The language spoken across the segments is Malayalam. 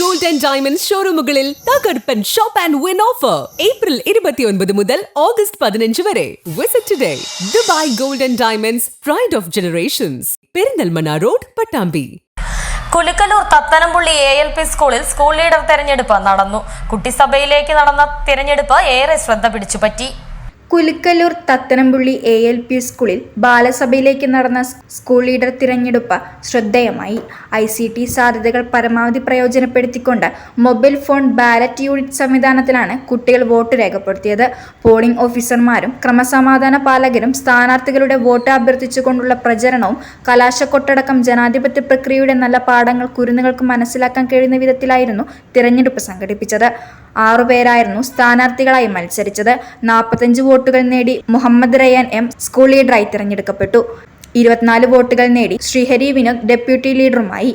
ഗോൾഡ് ആൻഡ് ഡയമണ്ട് ഷോറൂമുകളിൽ തകർപ്പൻ shop and win offer April ഇരുപത്തിയൊൻപത് മുതൽ ഓഗസ്റ്റ് പതിനഞ്ച് വരെ. Visit today Dubai gold and diamonds pride of generations Perinthalmanna road Pattambi. Kulukkallur Thathanampully A L P സ്കൂളിൽ സ്കൂൾ ലീഡർ തെരഞ്ഞെടുപ്പ് നടന്നു. കുട്ടിസഭയിലേക്ക് നടന്ന തെരഞ്ഞെടുപ്പ് ഏറെ ശ്രദ്ധ പിടിച്ചുപറ്റി Kulukkallur Thathanampully A L P സ്കൂളിൽ ബാലസഭയിലേക്ക് നടന്ന സ്കൂൾ ലീഡർ തിരഞ്ഞെടുപ്പ് ശ്രദ്ധേയമായി. ഐ സി ടി സാധ്യതകൾ പരമാവധി പ്രയോജനപ്പെടുത്തിക്കൊണ്ട് മൊബൈൽ ഫോൺ ബാലറ്റ് യൂണിറ്റ് സംവിധാനത്തിലാണ് കുട്ടികൾ വോട്ട് രേഖപ്പെടുത്തിയത്. പോളിംഗ് ഓഫീസർമാരും ക്രമസമാധാന പാലകരും സ്ഥാനാർത്ഥികളുടെ വോട്ട് അഭ്യർത്ഥിച്ചുകൊണ്ടുള്ള പ്രചരണവും കലാശക്കൊട്ടടക്കം ജനാധിപത്യ പ്രക്രിയയുടെ നല്ല പാഠങ്ങൾ കുരുന്നുകൾക്ക് മനസ്സിലാക്കാൻ കഴിയുന്ന വിധത്തിലായിരുന്നു തിരഞ്ഞെടുപ്പ് സംഘടിപ്പിച്ചത്. ആറുപേരായിരുന്നു സ്ഥാനാർത്ഥികളായി മത്സരിച്ചത്. നാൽപ്പത്തഞ്ച് വോട്ടുകൾ നേടി മുഹമ്മദ് റയാൻ എം സ്കൂൾ ലീഡറായി തിരഞ്ഞെടുക്കപ്പെട്ടു. ഇരുപത്തിനാല് വോട്ടുകൾ നേടി ശ്രീഹരി വിനോദ് ഡെപ്യൂട്ടി ലീഡറുമായി.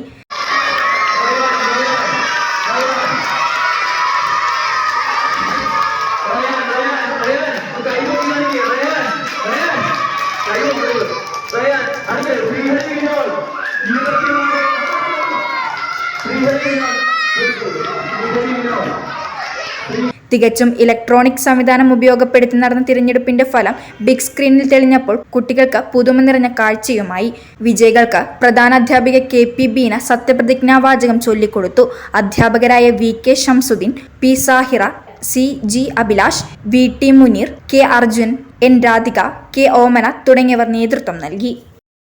തികച്ചും ഇലക്ട്രോണിക് സംവിധാനം ഉപയോഗപ്പെടുത്തി നടന്ന തിരഞ്ഞെടുപ്പിന്റെ ഫലം ബിഗ് സ്ക്രീനിൽ തെളിഞ്ഞപ്പോൾ കുട്ടികൾക്ക് പുതുമ നിറഞ്ഞ കാഴ്ചയുമായി. വിജയികൾക്ക് പ്രധാന അധ്യാപിക കെ പി ബീന സത്യപ്രതിജ്ഞാവാചകം ചൊല്ലിക്കൊടുത്തു. അധ്യാപകരായ V K Shamsuddin P Sahira C G Abhilash V T Muneer K Arjun N Radhika K Omana തുടങ്ങിയവർ നേതൃത്വം നൽകി.